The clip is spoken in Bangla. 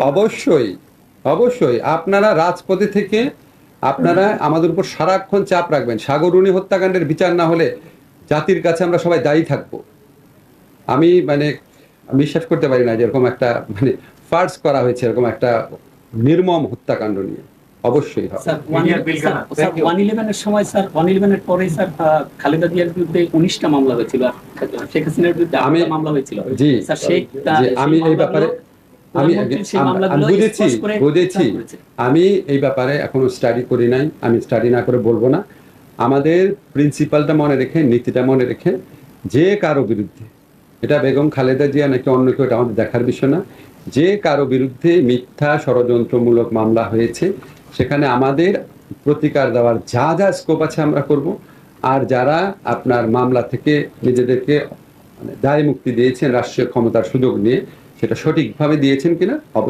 অবশ্যই অবশ্যই। আপনারা রাজপথে থেকে আপনারা আমাদের উপর সারাক্ষণ চাপ রাখবেন। সাগরুণী হত্যাকাণ্ডের বিচার না হলে জাতির কাছে আমরা সবাই দায়ী থাকব। আমি মানে বিশ্বাস করতে পারি না যে এরকম একটা মানে ফার্স করা হয়েছে এরকম একটা নির্মম হত্যাকাণ্ড নিয়ে। অবশ্যই ওয়ান ইলেভেনের সময় স্যার ওয়ান ইলেভেনের পরে স্যার খালেদা জিয়ার বিরুদ্ধে উনিশটা মামলা হয়েছিল। শেখ হাসিনার বিরুদ্ধে আমি- মামলা হয়েছিল। জি। স্যার আমি এই ব্যাপারে আমি বুঝেছি বুঝেছি। আমি এই ব্যাপারে এখনও স্টাডি করি নাই আমি স্টাডি না করে বলব না। আমাদের প্রিন্সিপালটা মনে রেখে নীতিটা মনে রেখে যে কারও বিরুদ্ধে এটা বেগম খালেদা জিয়া নাকি অন্য কেউ এটা আমাদের দেখার বিষয় না যে কারও বিরুদ্ধে মিথ্যা ষড়যন্ত্রমূলক মামলা হয়েছে সেখানে আমাদের প্রতিকার দেওয়ার যা যা স্কোপ আছে আমরা করব। আর যারা আপনার মামলা থেকে নিজেদেরকে মানে দায় মুক্তি দিয়েছেন রাষ্ট্রীয় ক্ষমতার সুযোগ নিয়ে সেটা সঠিকভাবে দিয়েছেন কিনা?